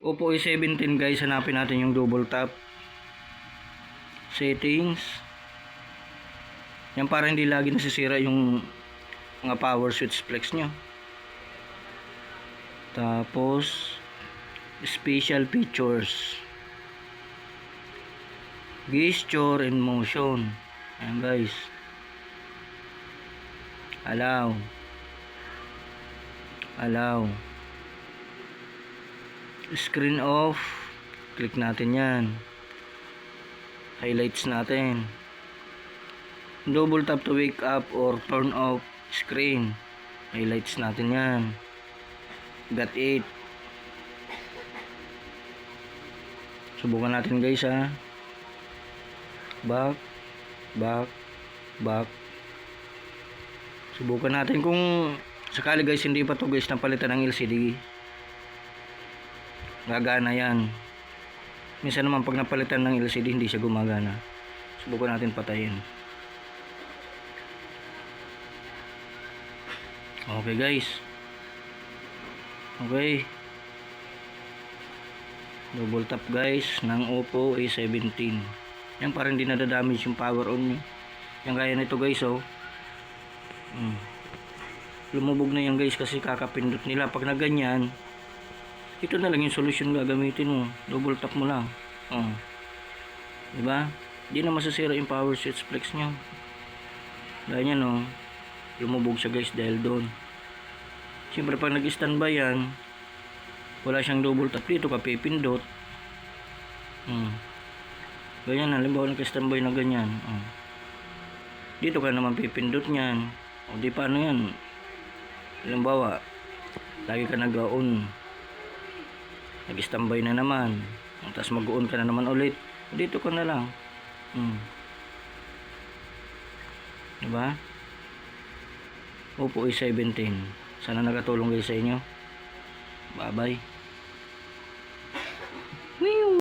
Oppo A17 guys, hanapin natin yung double tap. Settings. Yan para hindi lagi nasisira yung mga power switch flex nyo. Tapos, special features. Gesture and motion. Ayan guys. Allow. Allow. Screen off. Click natin yan. Highlights natin. Double tap to wake up or turn off screen. Highlights natin yan. Got it. Subukan natin guys ha. Back. Back. Back. Subukan natin kung sakali guys hindi pa to guys napalitan ng LCD. Gagana yan. Minsan naman pag napalitan ng LCD hindi siya gumagana. Subukan natin patayin. Okay guys. Okay. Double tap guys ng Oppo A17. Yan parang hindi nadadamage yung power on niya. Yan gaya nito guys oh. Hmm. Lumubog na yan guys kasi kakapindot nila. Pag na ganyan, ito na lang yung solusyon gagamitin mo. Double tap mo lang. Oh. Diba? Hindi na masasira yung power switch flex nyo. Dahil yan oh. Lumubog siya guys dahil doon. Siyempre pag nag-standby yan, wala siyang double tap dito ka pipindot. Hmm. Ganyan, halimbawa nag-standby na ganyan. Oh. Dito ka naman pipindot niyan. O di paano yan? Halimbawa, lagi ka nag-on. Nag-standby na naman. Tapos mag-on ka na naman ulit. Dito ka na lang. Hmm. Diba? Oppo A17. Sana nakatulong kayo sa inyo. Bye-bye.